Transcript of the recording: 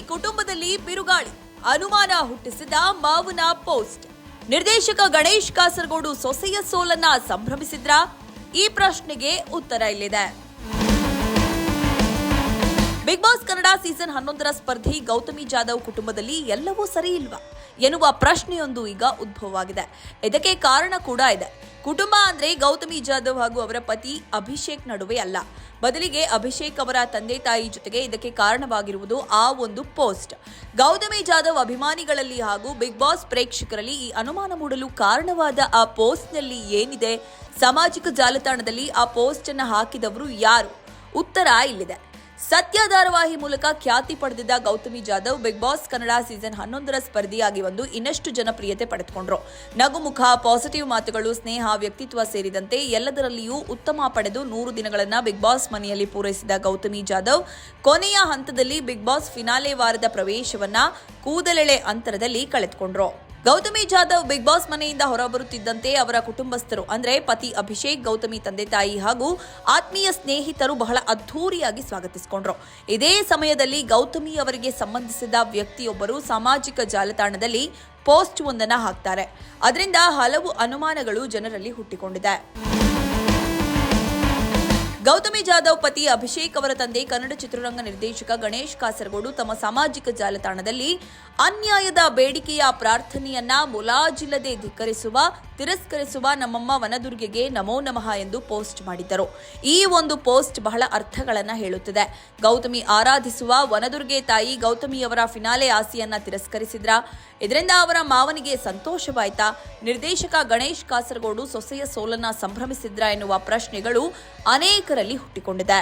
ಬಿರುಗಾಳಿ. ಅನುಮಾನ ಹುಟ್ಟಿಸಿದ ಮಾವನ ಪೋಸ್ಟ್. ನಿರ್ದೇಶಕ ಗಣೇಶ್ ಕಾಸರಗೋಡು ಸೊಸೆಯ ಸೋಲನ್ನ ಸಂಭ್ರಮಿಸಿದ್ರ? ಈ ಪ್ರಶ್ನೆಗೆ ಉತ್ತರ ಇಲ್ಲಿದೆ. ಬಿಗ್ ಬಾಸ್ ಕನ್ನಡ ಸೀಸನ್ ಹನ್ನೊಂದರ ಸ್ಪರ್ಧಿ ಗೌತಮಿ ಜಾಧವ್ ಕುಟುಂಬದಲ್ಲಿ ಎಲ್ಲವೂ ಸರಿ ಇಲ್ವಾ? ಎನ್ನುವ ಪ್ರಶ್ನೆಯೊಂದು ಈಗ ಉದ್ಭವವಾಗಿದೆ. ಇದಕ್ಕೆ ಕಾರಣ ಕೂಡ ಇದೆ. ಕುಟುಂಬ ಅಂದ್ರೆ ಗೌತಮಿ ಜಾಧವ್ ಹಾಗೂ ಅವರ ಪತಿ ಅಭಿಷೇಕ್ ನಡುವೆ ಅಲ್ಲ. ಬದಲಿಗೆ ಅಭಿಷೇಕ್ ಅವರ ತಂದೆ ತಾಯಿ ಜೊತೆಗೆ ಇದಕ್ಕೆ ಕಾರಣವಾಗಿರುವುದು ಆ ಒಂದು ಪೋಸ್ಟ್. ಗೌತಮಿ ಜಾಧವ್ ಅಭಿಮಾನಿಗಳಲ್ಲಿ ಹಾಗೂ ಬಿಗ್ ಬಾಸ್ ಪ್ರೇಕ್ಷಕರಲ್ಲಿ ಈ ಅನುಮಾನ ಮೂಡಲು ಕಾರಣವಾದ ಆ ಪೋಸ್ಟ್ನಲ್ಲಿ ಏನಿದೆ? ಸಾಮಾಜಿಕ ಜಾಲತಾಣದಲ್ಲಿ ಆ ಪೋಸ್ಟ್ ಅನ್ನು ಹಾಕಿದವರು ಯಾರು? ಉತ್ತರ ಇಲ್ಲಿದೆ. ಸತ್ಯ ಧಾರಾವಾಹಿ ಮೂಲಕ ಖ್ಯಾತಿ ಪಡೆದಿದ್ದ Gautami Jadhav Bigg Boss Kannada season ಹನ್ನೊಂದರ ಸ್ಪರ್ಧಿಯಾಗಿ ಬಂದು ಇನ್ನಷ್ಟು ಜನಪ್ರಿಯತೆ ಪಡೆದುಕೊಂಡ್ರು. ನಗುಮುಖ ಪಾಸಿಟಿವ್ ಮಾತುಗಳು, ಸ್ನೇಹ, ವ್ಯಕ್ತಿತ್ವ ಸೇರಿದಂತೆ ಎಲ್ಲದರಲ್ಲಿಯೂ ಉತ್ತಮ ಪಡೆದು ನೂರು ದಿನಗಳನ್ನ ಬಿಗ್ ಬಾಸ್ ಮನೆಯಲ್ಲಿ ಪೂರೈಸಿದ ಗೌತಮಿ ಜಾಧವ್, ಕೊನೆಯ ಹಂತದಲ್ಲಿ ಬಿಗ್ ಬಾಸ್ ಫಿನಾಲೆ ವಾರದ ಪ್ರವೇಶವನ್ನ ಕೂದಲೆಳೆ ಅಂತರದಲ್ಲಿ ಕಳೆದುಕೊಂಡ್ರು. ಗೌತಮಿ ಜಾಧವ್ ಬಿಗ್ ಬಾಸ್ ಮನೆಯಿಂದ ಹೊರಬರುತ್ತಿದ್ದಂತೆ ಅವರ ಕುಟುಂಬಸ್ಥರು, ಅಂದ್ರೆ ಪತಿ ಅಭಿಷೇಕ್, ಗೌತಮಿ ತಂದೆ ತಾಯಿ ಹಾಗೂ ಆತ್ಮೀಯ ಸ್ನೇಹಿತರು ಬಹಳ ಅದ್ಧೂರಿಯಾಗಿ ಸ್ವಾಗತಿಸಿಕೊಂಡ್ರು. ಇದೇ ಸಮಯದಲ್ಲಿ ಗೌತಮಿ ಅವರಿಗೆ ಸಂಬಂಧಿಸಿದ ವ್ಯಕ್ತಿಯೊಬ್ಬರು ಸಾಮಾಜಿಕ ಜಾಲತಾಣದಲ್ಲಿ ಪೋಸ್ಟ್ ಒಂದನ್ನು ಹಾಕ್ತಾರೆ. ಅದರಿಂದ ಹಲವು ಅನುಮಾನಗಳು ಜನರಲ್ಲಿ ಹುಟ್ಟಿಕೊಂಡಿದೆ. ಗೌತಮಿ ಜಾಧವ್ ಪತಿ ಅಭಿಷೇಕ್ ಅವರ ತಂದೆ ಕನ್ನಡ ಚಿತ್ರರಂಗ ನಿರ್ದೇಶಕ ಗಣೇಶ್ ಕಾಸರಗೋಡು ತಮ್ಮ ಸಾಮಾಜಿಕ ಜಾಲತಾಣದಲ್ಲಿ ಅನ್ಯಾಯದ ಬೇಡಿಕೆಯ ಪ್ರಾರ್ಥನೆಯನ್ನ ಮುಲಾಜಿಲ್ಲದೆ ಧಿಕ್ಕರಿಸುವ, ತಿರಸ್ಕರಿಸುವ ನಮ್ಮಮ್ಮ ವನದುರ್ಗೆಗೆ ನಮೋ ನಮಃ ಎಂದು ಪೋಸ್ಟ್ ಮಾಡಿದ್ದರು. ಈ ಒಂದು ಪೋಸ್ಟ್ ಬಹಳ ಅರ್ಥಗಳನ್ನು ಹೇಳುತ್ತದೆ. ಗೌತಮಿ ಆರಾಧಿಸುವ ವನದುರ್ಗೆ ತಾಯಿ ಗೌತಮಿಯವರ ಫಿನಾಲೆ ಆಸೆಯನ್ನ ತಿರಸ್ಕರಿಸಿದ್ರ. ಇದರಿಂದ ಅವರ ಮಾವನಿಗೆ ಸಂತೋಷವಾಯ್ತಾ? ನಿರ್ದೇಶಕ ಗಣೇಶ್ ಕಾಸರಗೋಡು ಸೊಸೆಯ ಸೋಲನ್ನ ಸಂಭ್ರಮಿಸಿದ್ರ ಎನ್ನುವ ಪ್ರಶ್ನೆಗಳು ಅನೇಕರಲ್ಲಿ ಹುಟ್ಟಿಕೊಂಡಿದೆ.